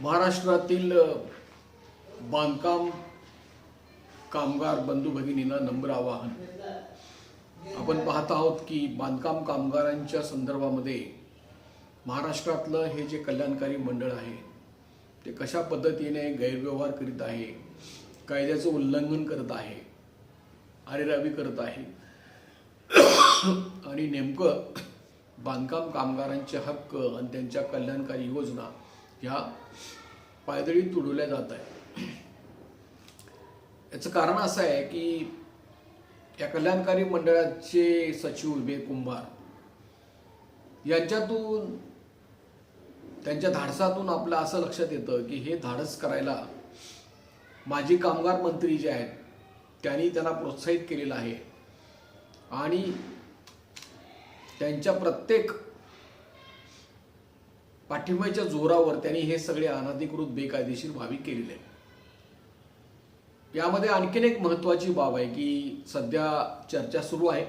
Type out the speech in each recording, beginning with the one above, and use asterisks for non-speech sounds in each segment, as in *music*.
महाराष्ट्रातील बांधकाम कामगार बंधू भगिनींना नम्र आवाहन. आपण पाहत आहोत की बांधकाम कामगारांच्या संदर्भामध्ये महाराष्ट्रातलं हे जे कल्याणकारी मंडळ आहे ते कशा पद्धतीने गैरव्यवहार करीत आहे कायद्याचं उल्लंघन करत आहे आरेरावी करत आहे आणि नेमकं बांधकाम कामगारांचे हक्क आणि त्यांच्या कल्याणकारी योजना ह्या पायदळी तुडवल्या जात आहे याचं कारण असं आहे की या कल्याणकारी मंडळाचे सचिव बे कुंभार यांच्यातून त्यांच्या धाडसातून आपलं असं लक्षात येतं की हे धाडस करायला माजी कामगार मंत्री जे आहेत त्यांनी त्यांना प्रोत्साहित केलेलं आहे. आणि त्यांच्या प्रत्येक पाठिंब्याच्या जोरावर त्यांनी हे सगळे अनधिकृत बेकायदेशीर भाविक केलेले आहे यामध्ये आणखीन एक महत्वाची बाब आहे की सध्या चर्चा सुरू आहे.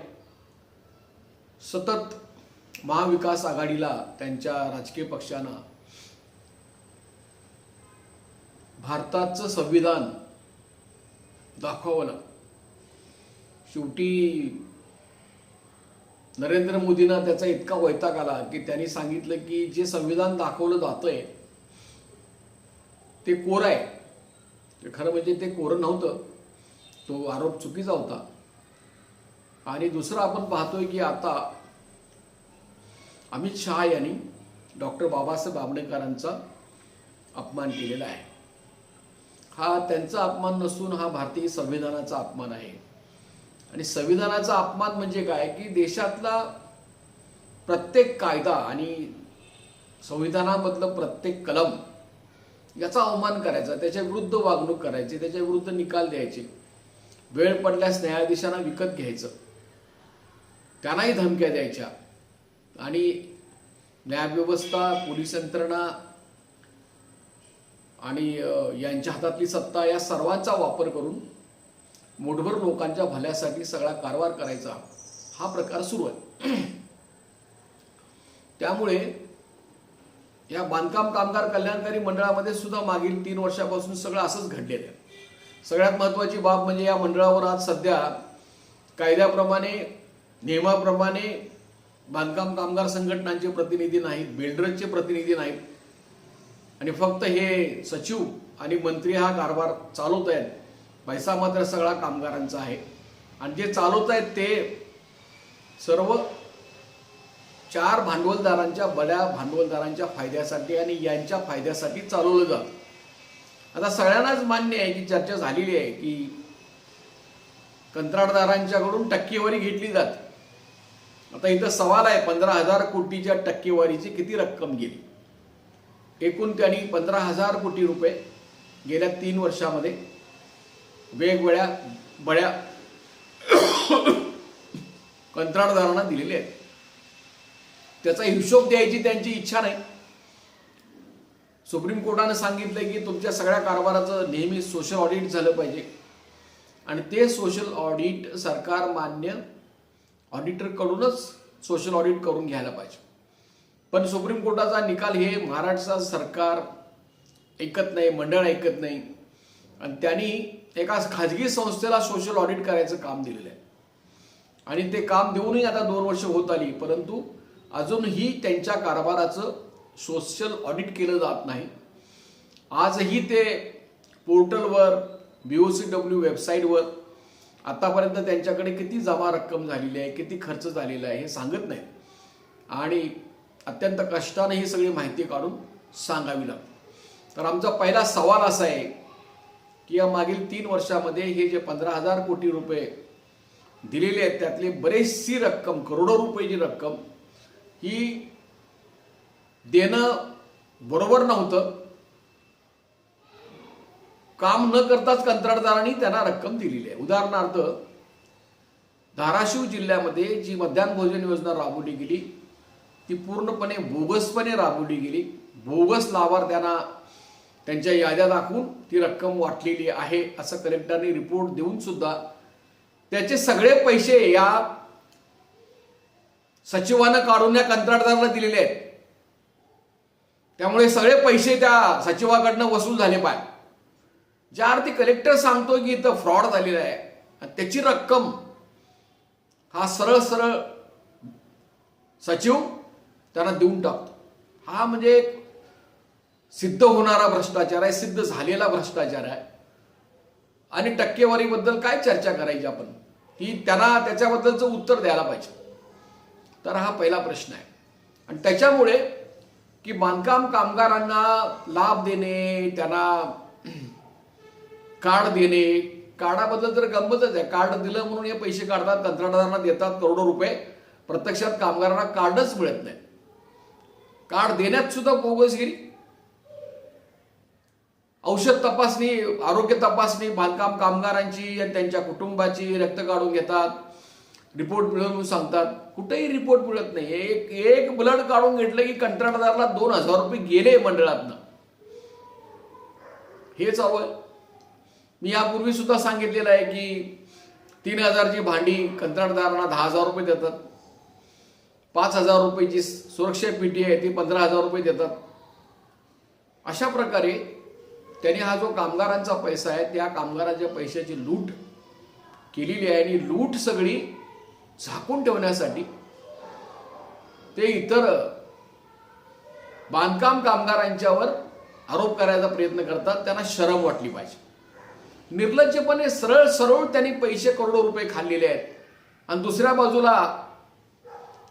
सतत महाविकास आघाडीला त्यांच्या राजकीय पक्षानं भारताचं संविधान दाखवावं शेवटी नरेंद्र मोदींना त्याचा इतका वैताग आला की त्यांनी सांगितलं की जे संविधान दाखवलं जातंय ते कोर आहे. ते खरं म्हणजे ते कोरं नव्हतं. तो आरोप चुकीचा होता. आणि दुसरं आपण पाहतोय की आता अमित शहा यांनी डॉक्टर बाबासाहेब आंबेडकरांचा अपमान केलेला आहे. हा त्यांचा अपमान नसून हा भारतीय संविधानाचा अपमान आहे. आणि संविधानाचा अपमान म्हणजे काय? की देशातला प्रत्येक कायदा आणि संविधानामधलं प्रत्येक कलम याचा अवमान करायचा त्याच्या विरुद्ध वागणूक करायची त्याच्या विरुद्ध निकाल द्यायचे वेळ पडल्यास न्यायाधीशांना विकत घ्यायचं त्यांनाही धमक्या द्यायच्या आणि न्यायव्यवस्था पोलीस यंत्रणा आणि यांच्या हातातली सत्ता या सर्वांचा वापर करून मोठभर लोकांच्या भल्यासाठी सगळा कारभार करायचा. हा प्रकार सुरू आहे. त्यामुळे या बांधकाम कामगार कल्याणकारी मंडळामध्ये सुद्धा मागील तीन वर्षापासून सगळं असंच घडलेलं आहे. सगळ्यात महत्त्वाची बाब म्हणजे या मंडळावर आज सध्या कायद्याप्रमाणे नियमाप्रमाणे बांधकाम कामगार संघटनांचे प्रतिनिधी नाहीत बिल्डरचे प्रतिनिधी नाहीत. आणि फक्त हे सचिव आणि मंत्री हा कारभार चालवत आहेत पैसा मात्र सगळा कामगारांचा आहे. आणि जे चालवत आहेत ते सर्व चार भांडवलदारांच्या बड्या भांडवलदारांच्या फायद्यासाठी आणि यांच्या फायद्यासाठी चालवलं जातं. आता सगळ्यांनाच मान्य आहे की चर्चा झालेली आहे की कंत्राटदारांच्याकडून टक्केवारी घेतली जाते. आता इथं सवाल आहे पंधरा हजार कोटीच्या टक्केवारीची किती रक्कम गेली? एकूण त्यांनी पंधरा हजार कोटी रुपये गेल्या तीन वर्षामध्ये वेगवेगळ्या बड्या कंत्राटदारांना दिलेले आहेत. त्याचा हिशोब द्यायची त्यांची इच्छा नाही. सुप्रीम कोर्टानं सांगितलं की तुमच्या सगळ्या कारभाराचं नेहमी सोशल ऑडिट झालं पाहिजे. आणि ते सोशल ऑडिट सरकार मान्य ऑडिटरकडूनच सोशल ऑडिट करून घ्यायला पाहिजे. पण सुप्रीम कोर्टाचा निकाल हे महाराष्ट्र सरकार ऐकत नाही मंडळ ऐकत नाही. आणि त्यांनी एका खाजगी संस्थेला सोशल ऑडिट करायचं काम दिलेलं आहे. आणि ते काम देऊनही आता दोन वर्ष होत आली परंतु अजूनही त्यांच्या कारभाराचं सोशल ऑडिट केलं जात नाही. आजही ते पोर्टलवर बी ओ सी डब्ल्यू वेबसाईटवर आतापर्यंत त्यांच्याकडे किती जमा रक्कम झालेली आहे किती खर्च झालेला आहे हे सांगत नाही. आणि अत्यंत कष्टाने ही सगळी माहिती काढून सांगावी लागते. तर आमचा पहिला सवाल असा आहे की या मागील तीन वर्षामध्ये हे जे पंधरा हजार कोटी रुपये दिलेले आहेत त्यातली बरेचशी रक्कम करोडो रुपयेची रक्कम ही देणं बरोबर नव्हतं. काम न करताच कंत्राटदारांनी त्यांना रक्कम दिलेली आहे. उदाहरणार्थ धाराशिव जिल्ह्यामध्ये जी मध्यान्ह भोजन योजना राबवली गेली ती पूर्णपणे बोगसपणे राबवली गेली. बोगस लाभार्थ्यांना त्यांच्या याद्या दाखवून ती रक्कम वाटलेली आहे असं कलेक्टरने रिपोर्ट देऊन सुद्धा त्याचे सगळे पैसे या सचिवानं काढून या कंत्राटदाराला दिलेले आहेत. त्यामुळे सगळे पैसे त्या सचिवाकडनं वसूल झाले पाय. ज्या अर्थी कलेक्टर सांगतो की इथं फ्रॉड झालेला आहे. आणि त्याची रक्कम हा सरळ सरळ सचिव त्यांना देऊन टाकतो. हा म्हणजे एक सिद्ध होणारा भ्रष्टाचार आहे सिद्ध झालेला भ्रष्टाचार आहे. आणि टक्केवारीबद्दल काय चर्चा करायची आपण? ही त्यांना त्याच्याबद्दलचं उत्तर द्यायला पाहिजे. तर हा पहिला प्रश्न आहे. आणि त्याच्यामुळे की बांधकाम कामगारांना लाभ देणे त्यांना कार्ड देणे कार्डाबद्दल तर गंमतच आहे. कार्ड दिलं म्हणून हे पैसे काढतात कंत्राटदारांना देतात करोडो रुपये. प्रत्यक्षात कामगारांना कार्डच मिळत नाही. कार्ड देण्यात सुद्धा बोगसगिरी. औषध तपासणी आरोग्य तपासणी बांधकाम कामगारांची आणि त्यांच्या कुटुंबाची रक्त काढून घेतात. रिपोर्ट मिळवून सांगतात. कुठेही रिपोर्ट मिळत नाही. एक एक ब्लड काढून घेतलं की कंत्राटदाराला दोन हजार रुपये गेले मंडळातनं. हे चालू आहे. मी यापूर्वी सुद्धा सांगितलेलं आहे की तीन हजारची भांडी कंत्राटदारांना दहा हजार रुपये देतात. पाच हजार रुपयेची सुरक्षा पेटी आहे ती पंधरा हजार रुपये देतात. अशा प्रकारे त्यांनी हा जो कामगारांचा पैसा आहे त्या कामगारांच्या पैशाची लूट केलेली आहे आणि लूट सगळी झाकून ठेवण्यासाठी ते इतर बांधकाम कामगारांच्यावर आरोप करायचा प्रयत्न करतात. त्यांना शरम वाटली पाहिजे. निर्लज्जपणे सरळ सरळ त्यांनी पैसे करोडो रुपये खाल्लेले आहेत. आणि दुसऱ्या बाजूला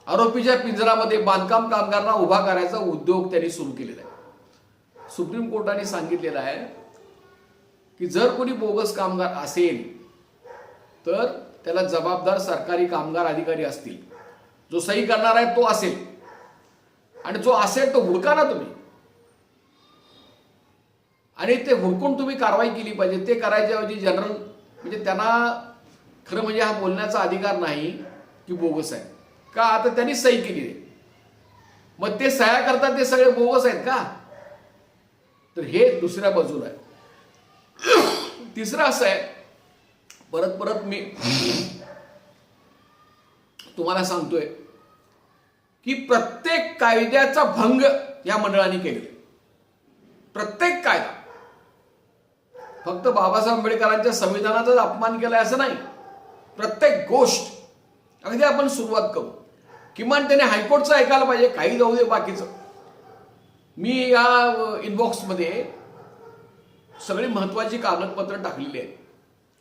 आरोपीच्या पिंजरामध्ये बांधकाम कामगारांना उभा करायचा उद्योग त्यांनी सुरू केलेला आहे. सुप्रीम कोर्टाने सांगितलेलं आहे की जर कोणी बोगस कामगार असेल तर त्याला जबाबदार सरकारी कामगार अधिकारी असतील. जो सही करणार आहे तो असेल. आणि जो असेल तो हुडका ना तुम्ही. आणि ते हुडकून तुम्ही कारवाई केली पाहिजे. ते करायच्याऐवजी जनरल म्हणजे त्यांना खरं म्हणजे हा बोलण्याचा अधिकार नाही की बोगस आहे. का? आता त्यांनी सही केली मग ते सह्या करतात ते सगळे बोगस आहेत का? तर हे दुसऱ्या बाजूला आहे. तिसरं असं आहे परत परत मी तुम्हाला सांगतोय की प्रत्येक कायद्याचा भंग या मंडळाने केलेला प्रत्येक कायदा. फक्त बाबासाहेब आंबेडकरांच्या संविधानाचाच अपमान केलाय असं नाही. प्रत्येक गोष्ट. अगदी आपण सुरुवात करू. किमान त्याने हायकोर्टचं ऐकायला पाहिजे काही जाऊ दे बाकीचं. मी या इनबॉक्समध्ये सगळी महत्वाची कागदपत्र टाकलेली आहेत.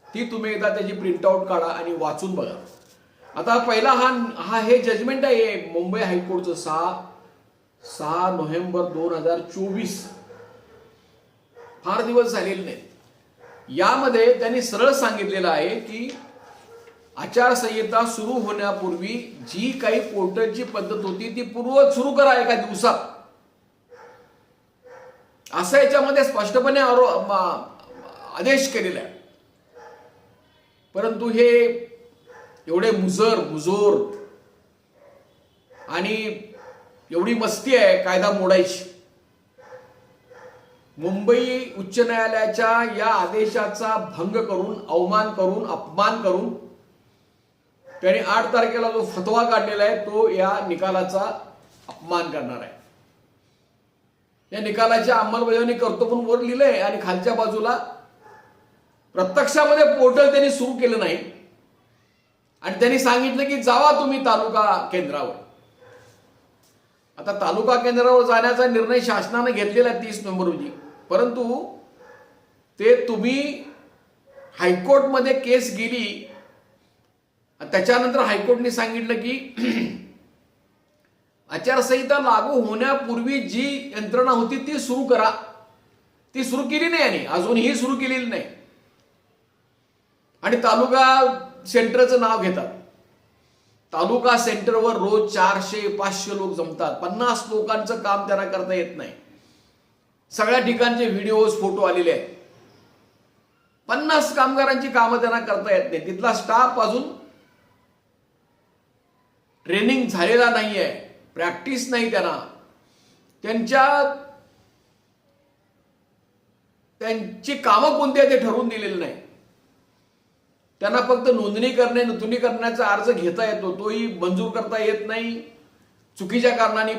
ती तुम्ही एकदा त्याची प्रिंटआउट काढा आणि वाचून बघा. आता पहिला हा हा हे जजमेंट आहे. मुंबई हायकोर्टचं सहा सहा नोव्हेंबर दोन हजार चोवीस. फार दिवस झालेले नाहीत. यामध्ये त्यांनी सरळ सांगितलेलं आहे की आचारसंहिता सुरू होण्यापूर्वी जी काही पोर्टलची पद्धत होती ती पूर्व सुरू करा एका दिवसात. असं याच्यामध्ये स्पष्टपणे आरो आदेश केलेला आहे. परंतु हे एवढे मुजर मुजोर आणि एवढी मस्ती आहे कायदा मोडायची. मुंबई उच्च न्यायालयाच्या या आदेशाचा भंग करून अवमान करून अपमान करून त्यांनी आठ तारखेला जो फतवा काढलेला आहे तो या निकालाचा अपमान करणार आहे. या निकालाची अंमलबजावणी करतो पण वर लिहिलंय आणि खालच्या बाजूला प्रत्यक्षामध्ये पोर्टल त्यांनी सुरू केलं नाही. आणि त्यांनी सांगितलं की जावा तुम्ही तालुका केंद्रावर. आता तालुका केंद्रावर जाण्याचा निर्णय शासनाने घेतलेला आहे तीस नोव्हेंबर रोजी. परंतु ते तुम्ही हायकोर्टमध्ये केस गेली. त्याच्यानंतर हायकोर्टने सांगितलं की आचारसंहिता लागू होण्यापूर्वी जी यंत्रणा होती ती सुरू करा. ती सुरू केली नाही आणि अजूनही सुरू केलेली नाही. आणि तालुका सेंटरचं नाव घेतात. तालुका सेंटरवर रोज चारशे पाचशे लोक जमतात. पन्नास लोकांचं काम त्यांना करता येत नाही. सगळ्या ठिकाणचे व्हिडिओज फोटो आलेले आहेत. पन्नास कामगारांची कामं त्यांना करता येत नाही. तिथला स्टाफ अजून ट्रेनिंग झालेला नाही आहे प्रॅक्टिस नाही त्यांना. त्यांच्या त्यांची कामं कोणती आहे ते ठरवून दिलेलं नाही. त्यांना फक्त नोंदणी करणे नूतनीकरणाचा अर्ज घेता येतो. तोही मंजूर करता येत नाही. चुकीच्या कारणाने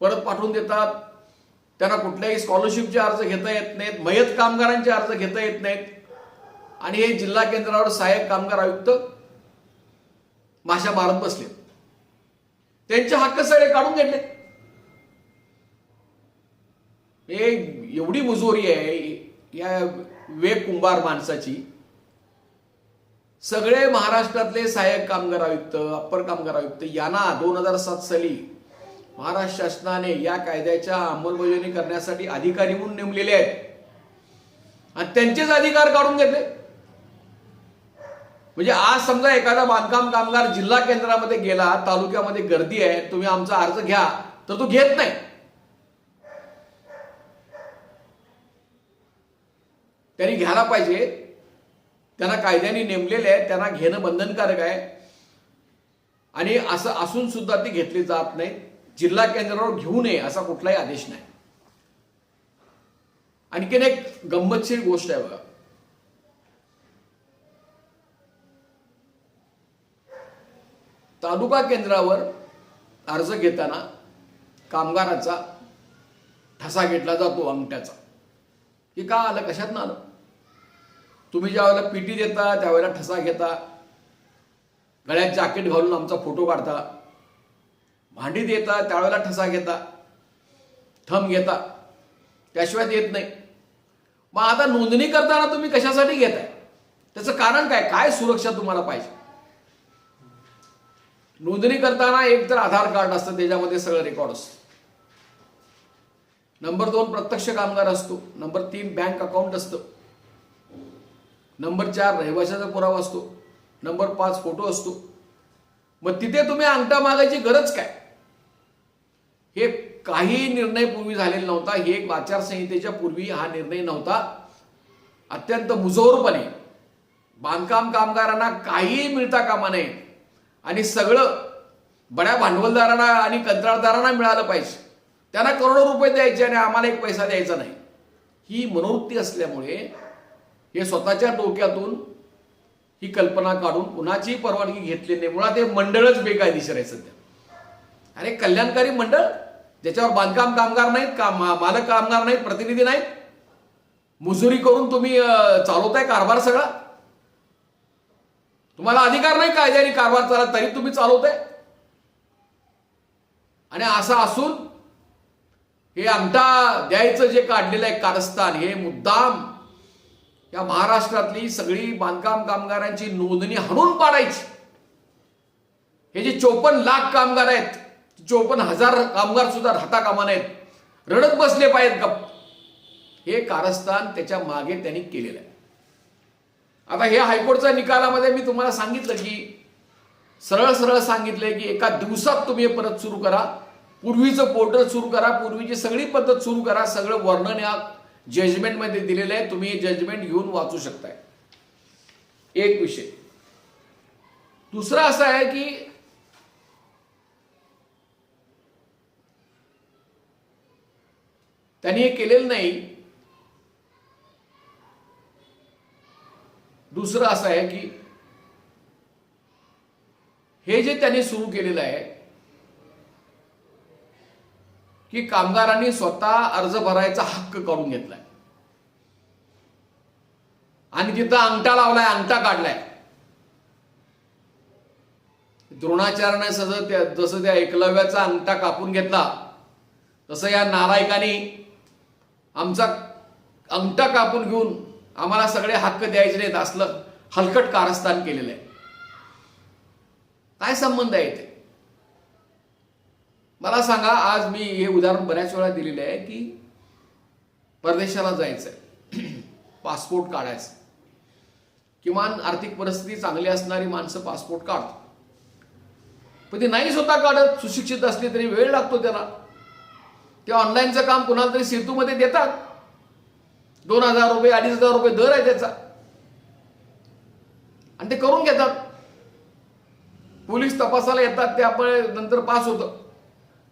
परत पाठवून देतात. त्यांना कुठल्याही स्कॉलरशिपचे अर्ज घेता येत नाहीत. मयत कामगारांचे अर्ज घेता येत नाहीत. आणि हे जिल्हा केंद्रावर सहाय्यक कामगार आयुक्त माशा मारत बसले त्यांचे हक्क सगळे काढून घेतले. हे एवढी मुजोरी आहे या वेग कुंभार माणसाची. सगळे महाराष्ट्रातले सहाय्यक कामगार आयुक्त अप्पर कामगार आयुक्त यांना दोन हजार सात साली महाराष्ट्र शासनाने या कायद्याच्या अंमलबजावणी करण्यासाठी अधिकारी म्हणून नेमलेले आहेत. आणि त्यांचेच अधिकार काढून घेतले. म्हणजे आज समजा एखादा बांधकाम कामगार जिल्हा केंद्रामध्ये गेला तालुक्यामध्ये गर्दी आहे तुम्ही आमचा अर्ज घ्या तर तो घेत नाही. त्यांनी घ्यायला पाहिजे. त्यांना कायद्याने नेमलेले आहे त्यांना घेणं बंधनकारक आहे. आणि असं असून सुद्धा ती घेतली जात नाही. जिल्हा केंद्रावर घेऊ नये असा कुठलाही आदेश नाही. आणखीन एक गंमतशीर गोष्ट आहे बघा. तालुका केंद्रावर अर्ज घेताना कामगाराचा ठसा घेतला जातो अंगठ्याचा. की का आलं? कशात आलं? तुम्ही ज्या वेळेला पीटी देता त्यावेळेला ठसा घेता गळ्यात जॅकेट घालून आमचा फोटो काढता भांडी देता त्यावेळेला ठसा घेता थम घेता त्याशिवाय देत नाही. मग आता नोंदणी करताना तुम्ही कशासाठी घेताय? त्याचं कारण काय? काय सुरक्षा तुम्हाला पाहिजे? नोंदणी करताना एक तर आधार कार्ड असतं त्याच्यामध्ये सगळं रेकॉर्ड असतं. नंबर दोन प्रत्यक्ष कामगार असतो नंबर तीन बँक अकाउंट असतं. नंबर चार रहिवाशाचा पुरावा असतो नंबर पाच फोटो असतो. मग तिथे तुम्ही अंगठा मागायची गरज काय? हे काही निर्णय पूर्वी झालेला नव्हता हे एक आचारसंहितेच्या पूर्वी हा निर्णय नव्हता. अत्यंत मुजोरपणे बांधकाम कामगारांना काहीही मिळता कामा नये. आणि सगळं बड्या भांडवलदारांना आणि कंत्राटदारांना मिळालं पाहिजे. त्यांना करोडो रुपये द्यायचे आणि आम्हाला एक पैसा द्यायचा नाही. ही मनोवृत्ती असल्यामुळे हे स्वतःच्या डोक्यातून ही कल्पना काढून कुणाचीही परवानगी घेतली नाही. मुळात हे मंडळच बेकायदेशीर आहे सध्या. अरे कल्याणकारी मंडळ ज्याच्यावर बांधकाम कामगार नाहीत का मा- मालक कामगार नाहीत प्रतिनिधी नाहीत मुजुरी करून तुम्ही चालवताय कारभार सगळा? तुम्हाला अधिकार नाही कायद्याने कारभार चालत तरी तुम्ही चालवताय. आणि असं असून हे अंगठा द्यायचं जे काढलेलं आहे कारस्थान हे मुद्दाम या महाराष्ट्रातली सगळी बांधकाम कामगारांची नोंदणी हणून पाडायची. हे जे चोपन्न लाख कामगार आहेत चोपन्न हजार कामगार सुद्धा राहता कामा नाहीत रडत बसले पाहिजेत गप. हे कारस्थान त्याच्यामागे त्यांनी केलेलं आहे. आता हे हायकोर्टच्या निकालामध्ये मी तुम्हाला सांगितलं की सरळ सरळ सांगितलंय की एका दिवसात तुम्ही हे परत सुरू करा. पूर्वीचं पोर्टल सुरू करा. पूर्वीची सगळी पद्धत सुरू करा. सगळं वर्णन या जजमेंटमध्ये दिलेलं आहे. तुम्ही हे जजमेंट घेऊन वाचू शकताय. एक विषय. दुसरा असा आहे की त्यांनी हे केलेलं नाही. दुसरं असं आहे की हे जे त्यांनी सुरू केलेलं आहे की कामगारांनी स्वतः अर्ज भरायचा हक्क करून घेतलाय. आणि तिथं अंगठा लावलाय अंगठा काढलाय. द्रोणाचार्याने सज त्या जसं त्या एकलव्याचा अंगठा कापून घेतला तसं या नालायकाने आमचा अंगठा कापून घेऊन आम्हाला सगळे हक्क द्यायचे नाहीत असलं हलकट कारस्थान केलेलं आहे. काय संबंध आहे ते मला सांगा आज मी हे उदाहरण बऱ्याच वेळा दिलेलं आहे की परदेशाला जायचंय *clears throat* पासपोर्ट काढायचं. किमान आर्थिक परिस्थिती चांगली असणारी माणसं पासपोर्ट काढतो पण ते नाही स्वतः काढत सुशिक्षित असली तरी वेळ लागतो त्याला. ते ऑनलाईनचं काम कुणाला तरी सेतूमध्ये देतात. दोन हजार रुपये अडीच हजार रुपये दर आहे त्याचा. आणि ते करून घेतात. पोलीस तपासाला येतात ते आपण नंतर पास होतं.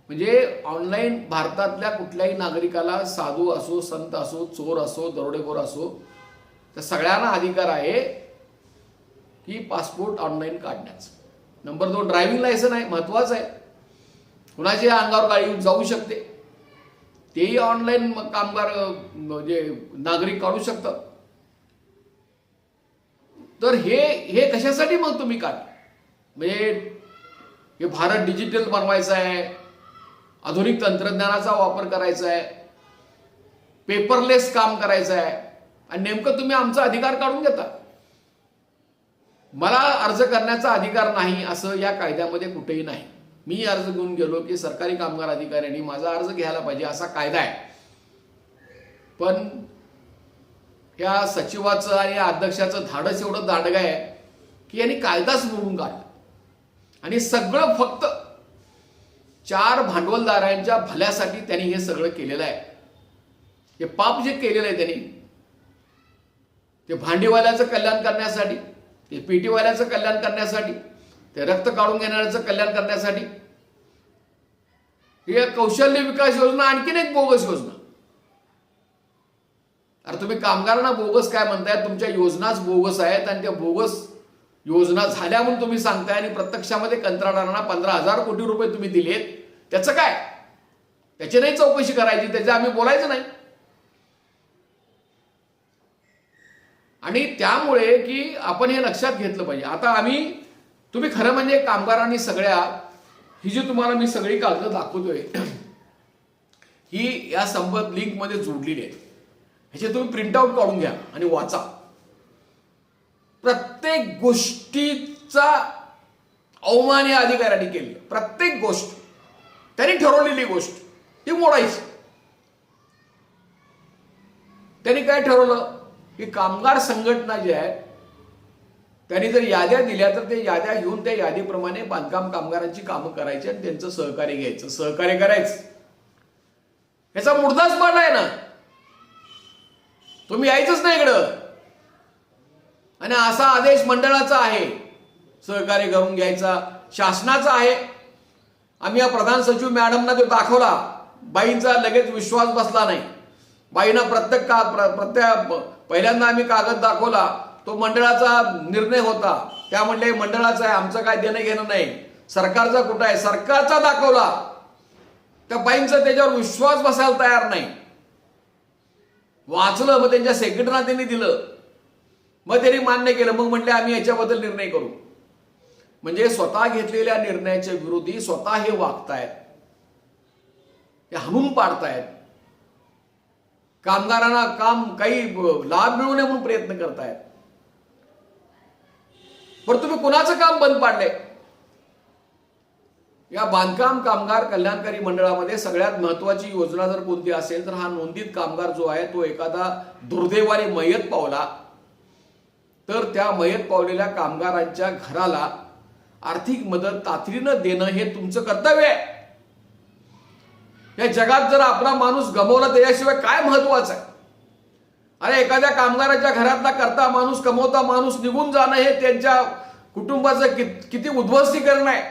म्हणजे ऑनलाईन भारतातल्या कुठल्याही नागरिकाला साधू असो संत असो चोर असो दरोडेखोर असो त्या सगळ्यांना अधिकार आहे की पासपोर्ट ऑनलाईन काढण्याचा. नंबर दोन ड्रायव्हिंग लायसन आहे महत्वाचं आहे. कुणाच्या अंगावर गाडी येऊन जाऊ शकते. तेही ऑनलाईन कामगार म्हणजे नागरिक काढू शकतात. तर हे हे कशासाठी मग तुम्ही काढ म्हणजे हे भारत डिजिटल बनवायचं आहे आधुनिक तंत्रज्ञानाचा वापर करायचा आहे पेपरलेस काम करायचं आहे आणि नेमकं तुम्ही आमचा अधिकार काढून घेता मला अर्ज करण्याचा अधिकार नाही असं या कायद्यामध्ये कुठेही नाही. मी अर्ज घेऊन गेलो की सरकारी कामगार अधिकाऱ्यांनी माझा अर्ज घ्यायला पाहिजे असा कायदा आहे. पण या सचिवाचं आणि अध्यक्षाचं धाडस एवढं दांडगं आहे की यांनी कायदाच मोडून काढला. आणि सगळं फक्त चार भांडवलदारांच्या भल्यासाठी त्यांनी हे सगळं केलेलं आहे. हे पाप जे केलेलं आहे त्यांनी ते भांडीवाल्याचं कल्याण करण्यासाठी ते पेटीवाल्याचं कल्याण करण्यासाठी ते रक्त काढून घेणाऱ्याचं कल्याण करण्यासाठी. ही कौशल्य विकास योजना आणखीन एक बोगस योजना. अरे तुम्ही कामगारांना बोगस काय म्हणताय? तुमच्या योजनाच बोगस आहेत आणि त्या बोगस योजना झाल्या म्हणून तुम्ही सांगताय आणि प्रत्यक्षामध्ये कंत्राटदारांना पंधरा हजार कोटी रुपये तुम्ही दिलेत. त्याचं काय? त्याची नाही चौकशी करायची त्याचं आम्ही बोलायचं नाही. आणि त्यामुळे की आपण हे लक्षात घेतलं पाहिजे. आता आम्ही तुम्ही खरं म्हणजे कामगारांनी सगळ्या ही जी तुम्हाला मी सगळी कागद दाखवतोय *clears throat* ही या संबंध लिंकमध्ये जोडलेली आहे. ह्याचे तुम्ही प्रिंटआउट काढून घ्या आणि वाचा. प्रत्येक गोष्टीचा अवमान या अधिकाऱ्यांनी केली. प्रत्येक गोष्ट. त्यांनी ठरवलेली गोष्ट. ती मोडायची. त्यांनी काय ठरवलं? की कामगार संघटना जी आहे त्यांनी जर याद्या दिल्या तर ते याद्या घेऊन त्या यादीप्रमाणे बांधकाम कामगारांची कामं करायची आणि त्यांचं सहकार्य घ्यायचं. सहकार्य करायचं. याचा मुर्दाच पडलाय ना. तुम्ही यायचंच नाही इकडं. आणि असा आदेश मंडळाचा आहे. सहकार्य करून घ्यायचा. शासनाचा आहे. आम्ही या प्रधान सचिव मॅडमना तो दाखवला. बाईंचा लगेच विश्वास बसला नाही. बाईंना प्रत्येक का प्र- प्रत्येक पहिल्यांदा आम्ही कागद दाखवला. तो मंडळाचा निर्णय होता. त्या म्हणले मंडळाचा आहे आमचं काय देणं घेणं नाही. सरकारचा कुठं आहे? सरकारचा दाखवला. त्या बाईंचा त्याच्यावर विश्वास बसायला तयार नाही. वाचलं मग त्यांच्या सेक्रेटरीना त्यांनी दिलं. मग त्यांनी मान्य केलं. मग म्हणले आम्ही याच्याबद्दल निर्णय करू. म्हणजे स्वतः घेतलेल्या निर्णयाच्या विरोधी स्वतः हे वागतायत. हे हमून पाडतायत. कामगारांना काम काही लाभ मिळू नये म्हणून प्रयत्न करतायत. पण तुम्ही कुणाचं काम बंद पाडले या बांधकाम कामगार कल्याणकारी मंडळामध्ये सगळ्यात महत्वाची योजना जर कोणती असेल तर हा नोंदीत कामगार जो आहे तो एखादा दुर्दैवाने मयत पावला. तर त्या मयत पावलेल्या कामगारांच्या घराला आर्थिक मदत तातडीनं देणं हे तुमचं कर्तव्य आहे. या जगात जर आपला माणूस गमवला त्याच्याशिवाय काय महत्वाचं आहे? अरे एखाद्या कामगाराच्या घरातला करता माणूस कमवता माणूस निघून जाणं हे त्यांच्या कुटुंबाचं कि- किती उद्ध्वस्तीकरण आहे.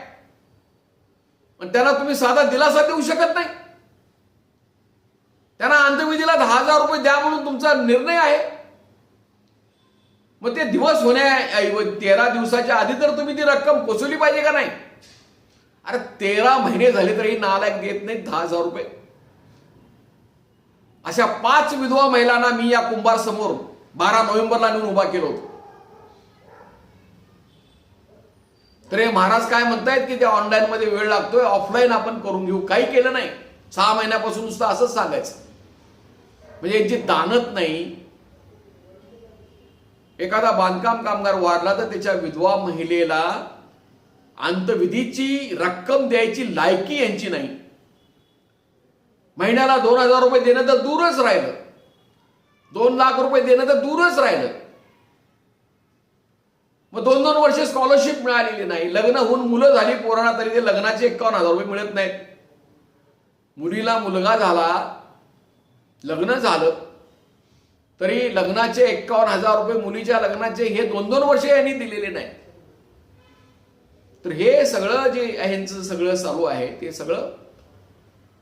पण त्यांना तुम्ही साधा दिलासा देऊ शकत नाही. त्यांना अंतविधीला दहा हजार रुपये द्या म्हणून तुमचा निर्णय आहे. मग ते दिवस होण्याऐवजी तेरा दिवसाच्या आधी तर तुम्ही ती रक्कम पोचवली पाहिजे का नाही? अरे तेरा महिने झाले तरी नालायक देत नाही दहा हजार रुपये. अशा पाच विधवा महिलांना मी या कुंभार समोर बारा नोव्हेंबरला नेऊन उभा केलो होतो. तर हे महाराज काय म्हणतायत की त्या ऑनलाईन मध्ये वेळ लागतोय ऑफलाईन आपण करून घेऊ. काही केलं नाही. सहा महिन्यापासून नुसतं असंच सांगायचं. म्हणजे यांची दानत नाही एखादा बांधकाम कामगार वारला तर त्याच्या विधवा महिलेला अंतविधीची रक्कम द्यायची लायकी यांची नाही. महिन्याला दोन हजार रुपये देणं तर दूरच राहिलं. दोन लाख रुपये देणं तर दूरच राहिलं. मग दोन दोन वर्ष स्कॉलरशिप मिळालेली नाही. लग्न होऊन मुलं झाली पोरांना तरी ते लग्नाचे एकावन्न हजार रुपये मिळत नाहीत. मुलीला मुलगा झाला लग्न झालं तरी लग्नाचे एक्कावन्न हजार रुपये मुलीच्या लग्नाचे हे दोन दोन वर्ष यांनी दिलेले नाहीत. तर हे सगळं जे ह्यांचं सगळं चालू आहे ते सगळं.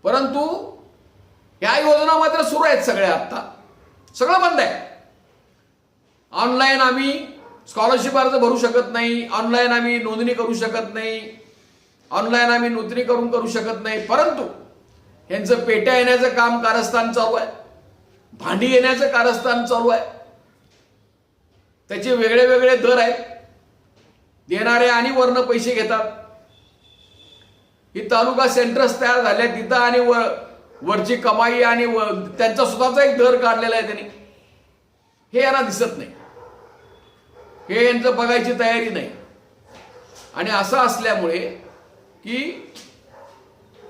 परंतु ह्या योजना मात्र सुरू आहेत सगळ्या आत्ता. सगळं बंद आहे. ऑनलाईन आम्ही स्कॉलरशिप अर्ज भरू शकत नाही. ऑनलाईन आम्ही नोंदणी करू शकत नाही. ऑनलाईन आम्ही नोंदणी करून करू शकत नाही. परंतु यांचं पेट्या येण्याचं काम कारस्थान चालू आहे. भांडी येण्याचं कारस्थान चालू आहे. त्याचे वेगळे वेगळे दर आहेत. देणारे आणि वरनं पैसे घेतात. ही तालुका सेंटर्स तयार झाल्या. तिथं आणि वर वरची कमाई आणि व त्यांचा स्वतःचा एक दर काढलेला आहे त्यांनी. हे यांना दिसत नाही. हे यांचं बघायची तयारी नाही. आणि असं असल्यामुळे की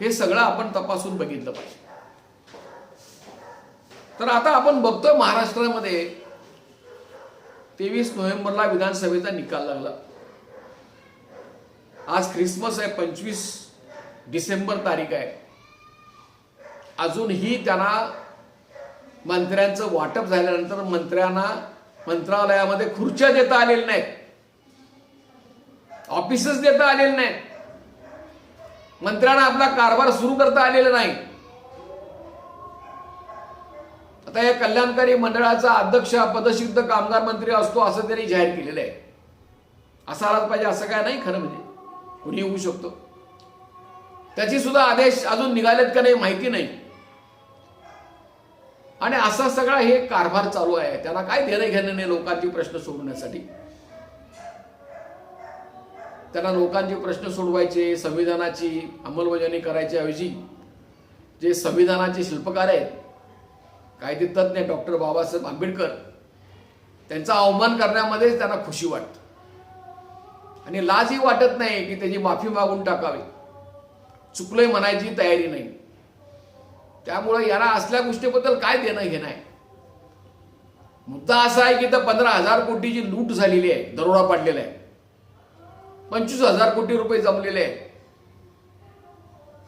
हे सगळं आपण तपासून बघितलं पाहिजे. तर आता आपण बघतोय महाराष्ट्रामध्ये तेवीस नोव्हेंबरला विधानसभेचा निकाल लागला. आज ख्रिसमस आहे पंचवीस डिसेंबर तारीख आहे. अजूनही त्यांना मंत्र्यांचं वाटप झाल्यानंतर मंत्र्यांना मंत्रालयामध्ये खुर्च्या देता आलेल्या नाहीत. ऑफिसच देता आलेले नाहीत. मंत्र्यांना आपला कारभार सुरू करता आलेला नाही. आता या कल्याणकारी मंडळाचा अध्यक्ष पदसिद्ध कामगार मंत्री असतो असं त्यांनी जाहीर केलेलं आहे. असा आलाच पाहिजे असं काय नाही खरं म्हणजे. कुणी होऊ शकतो. त्याची सुद्धा आदेश अजून निघालेत का नाही माहिती नाही. आणि असा सगळा हे कारभार चालू आहे. त्याला काय देणं घेणं नाही लोकांचे प्रश्न सोडवण्यासाठी? त्यांना लोकांचे प्रश्न सोडवायचे संविधानाची अंमलबजावणी करायच्या ऐवजी जे संविधानाचे शिल्पकार आहेत कायदे तज्ज्ञ डॉक्टर बाबासाहेब आंबेडकर त्यांचा अवमान करण्यामध्येच त्यांना खुशी वाटते. आणि लाजही वाटत नाही की त्याची माफी मागून टाकावी. चुकलंय म्हणायची तयारी नाही. त्यामुळे याला असल्या गोष्टीबद्दल काय देणं घेणं आहे मुद्दा असा आहे की तर पंधरा हजार कोटीची लूट झालेली आहे दरोडा पाडलेला आहे. पंचवीस हजार कोटी रुपये जमलेले आहे.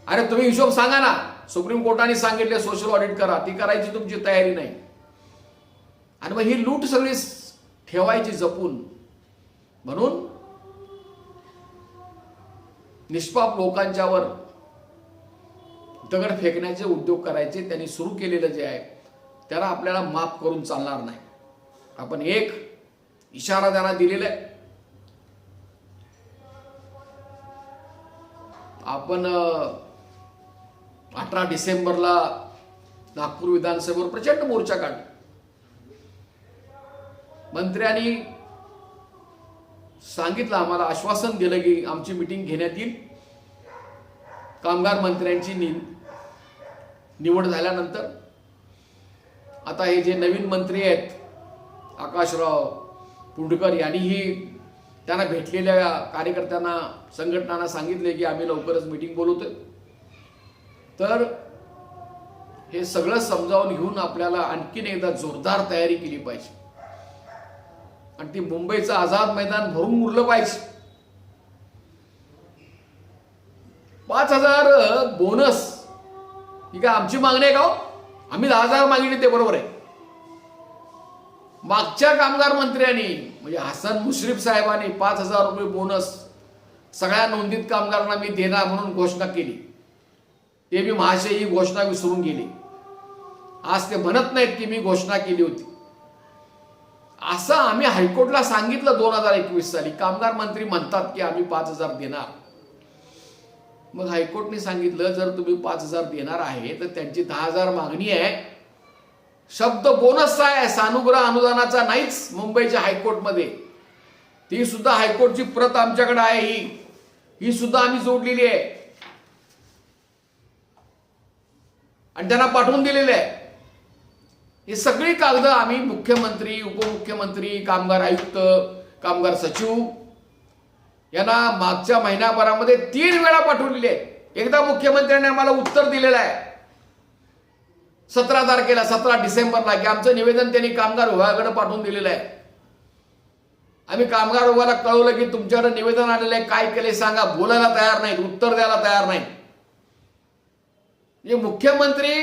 अरे तुम्ही हिशोब सांगा ना सुप्रीम कोर्टाने सांगितले सोशल ऑडिट करा ती करायची तुमची तयारी नाही. आणि मग ही लूट सगळी ठेवायची जपून. म्हणून निष्पाप लोकांच्यावर दगड फेकण्याचे उद्योग करायचे त्यांनी सुरू केलेलं जे आहे त्याला आपल्याला माफ करून चालणार नाही. आपण एक इशारा त्यांना दिलेला आहे. आपण अठरा डिसेंबरला नागपूर विधानसभेवर प्रचंड मोर्चा काढला. मंत्र्यांनी सांगितलं आम्हाला आश्वासन दिलं की आमची मिटिंग घेण्यात येईल. कामगार मंत्र्यांची निवड झाल्यानंतर आता हे जे नवीन मंत्री आहेत आकाशराव पुंडकर यांनीही त्यांना भेटलेल्या कार्यकर्त्यांना संघटनांना सांगितले की आम्ही लवकरच मिटिंग बोलवतोय. तर हे सगळं समजावून घेऊन आपल्याला आणखीन एकदा जोरदार तयारी केली पाहिजे. आणि ती मुंबईचं आझाद मैदान भरून उरलं पाहिजे. पाच हजार बोनस ही काय आमची मागणी आहे का हो? आम्ही दहा हजार मागितले ते बरोबर आहे. मागच्या कामगार मंत्र्यांनी म्हणजे हसन मुश्रीफ साहेबांनी पाच हजार रुपये बोनस सगळ्या नोंदीत कामगारांना मी देणार म्हणून घोषणा केली. ते मी महाशय ही घोषणा विसरून गेली. आज ते म्हणत नाहीत की मी घोषणा केली होती. असं आम्ही हायकोर्टला सांगितलं दोन हजार एकवीस साली. कामगार मंत्री म्हणतात की आम्ही पाच हजार देणार. मग हायकोर्टने सांगितलं जर तुम्ही पाच हजार देणार आहे तर त्यांची दहा हजार मागणी आहे. शब्द बोनस आहे सानुग्रह अनुदानाचा नाहीच मुंबईच्या हायकोर्टमध्ये. ती सुद्धा हायकोर्टची प्रत आमच्याकडे आहे ही. ही सुद्धा आम्ही जोडलेली आहे. आणि त्यांना पाठवून दिलेले आहे. ही सगळी कागद आम्ही मुख्यमंत्री उपमुख्यमंत्री कामगार आयुक्त कामगार सचिव यांना मागच्या महिन्याभरामध्ये तीन वेळा पाठवलेली आहे. एकदा मुख्यमंत्र्यांनी आम्हाला उत्तर दिलेलं आहे. सतरा तारखेला सतरा डिसेंबरला की आमचं निवेदन त्यांनी कामगार विभागाकडे पाठवून दिलेलं आहे. आम्ही कामगार विभागाला कळवलं की तुमच्याकडे निवेदन आलेलं आहे. काय केले सांगा. बोलायला तयार नाहीत. उत्तर द्यायला तयार नाही म्हणजे मुख्यमंत्री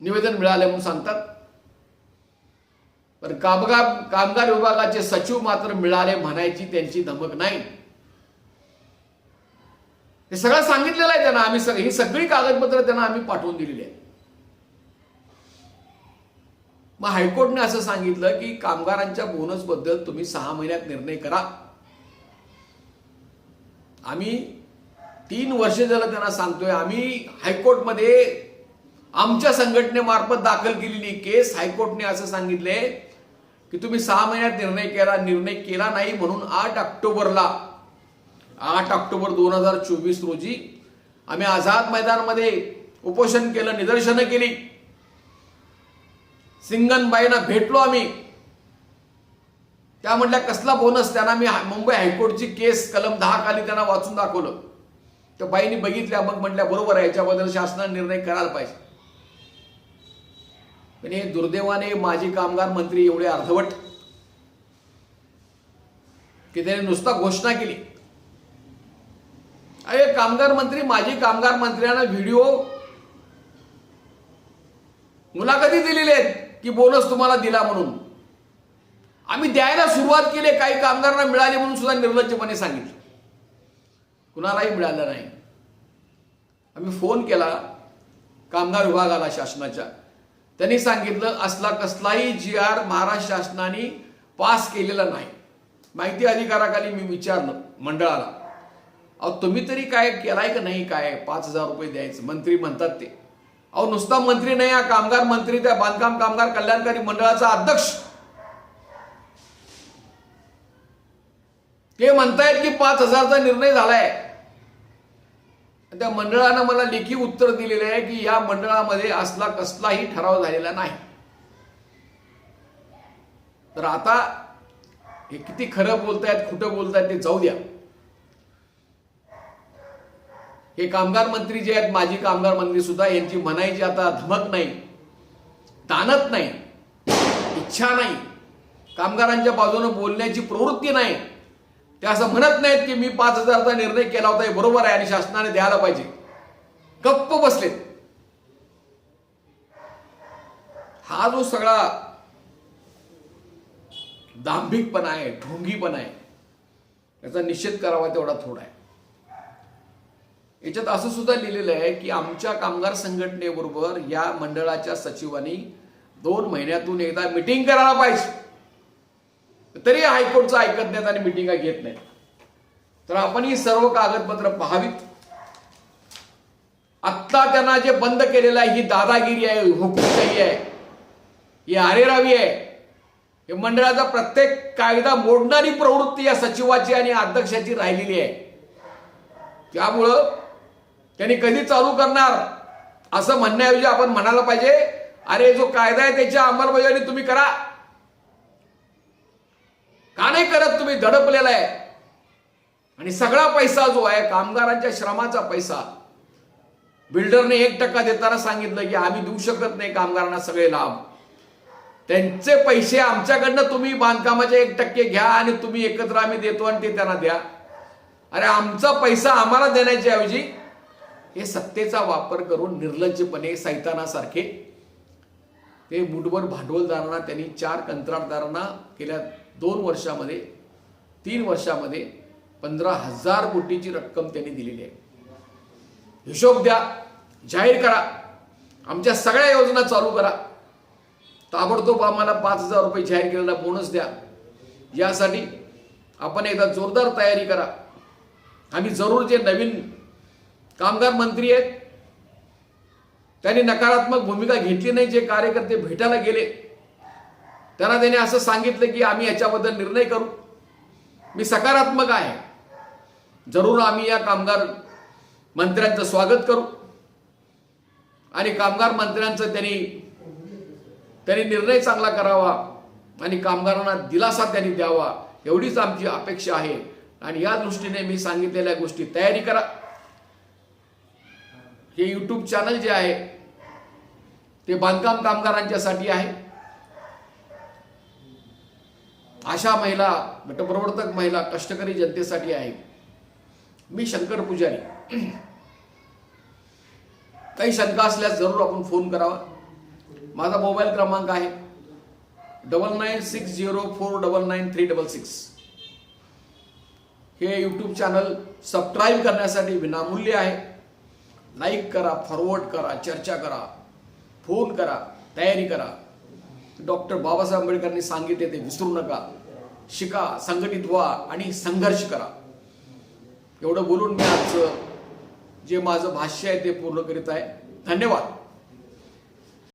निवेदन मिळाले म्हणून सांगतात. पण कामगार कामगार विभागाचे सचिव मात्र मिळाले म्हणायची त्यांची धमक नाही. हे सगळं सांगितलेलं आहे त्यांना आम्ही सगळी ही सगळी कागदपत्र त्यांना आम्ही पाठवून दिलेली आहेत. मग हायकोर्टने असं सांगितलं की कामगारांच्या बोनसबद्दल तुम्ही सहा महिन्यात निर्णय करा. आम्ही तीन वर्ष झालं त्यांना सांगतोय. आम्ही हायकोर्टमध्ये आमच्या संघटनेमार्फत दाखल केलेली केस हायकोर्टने असं सांगितले की तुम्ही सहा महिन्यात निर्णय केला निर्णय केला नाही म्हणून आठ ऑक्टोबरला आठ ऑक्टोबर दोन हजार चोवीस रोजी आम्ही आझाद मैदानमध्ये उपोषण केलं निदर्शनं केली. सिंगनबाईंना भेटलो आम्ही. त्या म्हटल्या कसला बोनस त्यांना मी मुंबई हायकोर्टची केस कलम दहा खाली त्यांना वाचून दाखवलं. त्या बाईंनी बघितल्या मग म्हटल्या बरोबर आहे याच्याबद्दल शासनाने निर्णय करायला पाहिजे. पण हे दुर्दैवाने माजी कामगार मंत्री एवढे अर्धवट. की त्याने नुसता घोषणा केली. अरे कामगार मंत्री माजी कामगार मंत्र्यांना व्हिडिओ मुलाखती दिलेले आहेत की बोनस तुम्हाला दिला म्हणून. आम्ही द्यायला सुरुवात केली काही कामगारांना मिळाले म्हणून सुद्धा निर्लज्जपणे सांगितलं. कुणालाही मिळालं नाही. आम्ही फोन केला कामगार विभागाला शासनाच्या. त्यांनी सांगितलं असला कसलाही जी आर महाराष्ट्र शासनाने पास केलेला नाही. माहिती अधिकाराखाली मी विचारलं मंडळाला अहो तुम्ही तरी काय केलाय का नाही? काय पाच हजार रुपये द्यायचं? मंत्री म्हणतात ते. अहो नुसता मंत्री नाही हा कामगार मंत्री त्या बांधकाम कामगार कल्याणकारी मंडळाचा अध्यक्ष. ते म्हणतायत की पाच हजारचा निर्णय झालाय. त्या मंडळानं मला लेखी उत्तर दिलेलं आहे की या मंडळामध्ये असला कसलाही ठराव झालेला नाही. तर आता हे किती खरं बोलतायत खोटं बोलतायत ते जाऊ द्या. हे कामगार मंत्री जे आहेत माजी कामगार मंत्री सुद्धा यांची म्हणायची आता धमक नाही ताणत नाही इच्छा नाही कामगारांच्या बाजूने बोलण्याची प्रवृत्ती नाही ते असं म्हणत नाहीत की मी पाच हजारचा निर्णय केला होता हे बरोबर आहे आणि शासनाने द्यायला पाहिजे. गप्प बसलेत. हा जो सगळा दांभिकपणा आहे ढोंगीपणा आहे याचा निषेध करावा तेवढा थोडा आहे. याच्यात असं सुद्धा लिहिलेलं आहे की आमच्या कामगार संघटनेबरोबर या मंडळाच्या सचिवांनी दोन महिन्यातून एकदा मिटिंग करायला पाहिजे. तरी हायकोर्टचं ऐकत नाहीत आणि मिटिंगा घेत नाहीत. तर आपण ही सर्व कागदपत्र पाहावीत. आत्ता त्यांना जे बंद केलेलं आहे ही दादागिरी आहे हुकुमशाही आहे ही आरेरावी आहे. हे मंडळाचा प्रत्येक कायदा मोडणारी प्रवृत्ती या सचिवाची आणि अध्यक्षाची राहिलेली आहे. त्यामुळं त्यांनी कधी चालू करणार असं म्हणण्याऐवजी आपण म्हणायला पाहिजे अरे जो कायदा आहे त्याची अंमलबजावणी तुम्ही करा. का नाही करत तुम्ही धडपलेला आहे? आणि सगळा पैसा जो आहे कामगारांच्या श्रमाचा पैसा बिल्डरने एक टक्का देताना सांगितलं की आम्ही देऊ शकत नाही कामगारांना सगळे लाभ. त्यांचे पैसे आमच्याकडनं तुम्ही बांधकामाचे एक टक्के घ्या आणि तुम्ही एकत्र आम्ही देतो आणि ते त्यांना द्या. अरे आमचा पैसा आम्हाला देण्याच्या ऐवजी हे सत्तेचा वापर करून निर्लज्जपणे सैतानासारखे ते मुठभर भांडवलदारांना त्यांनी चार कंत्राटदारांना केल्या दोन वर्षामध्ये तीन वर्षामध्ये पंधरा हजार कोटीची रक्कम त्यांनी दिलेली आहे. हिशोब द्या जाहीर करा आमच्या सगळ्या योजना चालू करा. ताबडतोब आम्हाला पाच हजार रुपये जाहीर केलेला बोनस द्या. यासाठी आपण एकदा जोरदार तयारी करा. आम्ही जरूर जे नवीन कामगार मंत्री आहेत त्यांनी नकारात्मक भूमिका घेतली नाही जे कार्यकर्ते भेटायला गेले त्यांना त्याने असं सांगितलं की आम्ही याच्याबद्दल निर्णय करू. मी सकारात्मक आहे. जरूर आम्ही या कामगार मंत्र्यांचं स्वागत करू. आणि कामगार मंत्र्यांचं त्यांनी त्यांनी निर्णय चांगला करावा आणि कामगारांना दिलासा त्यांनी द्यावा एवढीच आमची अपेक्षा आहे. आणि या दृष्टीने मी सांगितलेल्या गोष्टी तयारी करा. हे यूट्यूब चॅनल जे आहे ते बांधकाम कामगारांच्यासाठी आहे. अशा महिला गटप्रवर्तक महिला कष्टकरी जनतेसाठी आहे. मी शंकर पुजारी. काही शंका असल्यास जरूर आपण फोन करावा. माझा मोबाईल क्रमांक आहे double nine six zero four double nine three double six हे यूट्यूब चॅनल सबस्क्राईब करण्यासाठी विनामूल्य आहे. लाईक करा फॉरवर्ड करा चर्चा करा फोन करा तयारी करा. डॉक्टर बाबासाहेब आंबेडकरांनी सांगितले ते विसरू नका. शिका संघटित व्हा आणि संघर्ष करा. एवढं बोलून मी आज जे माझं भाष्य आहे ते पूर्ण करीत आहे. धन्यवाद.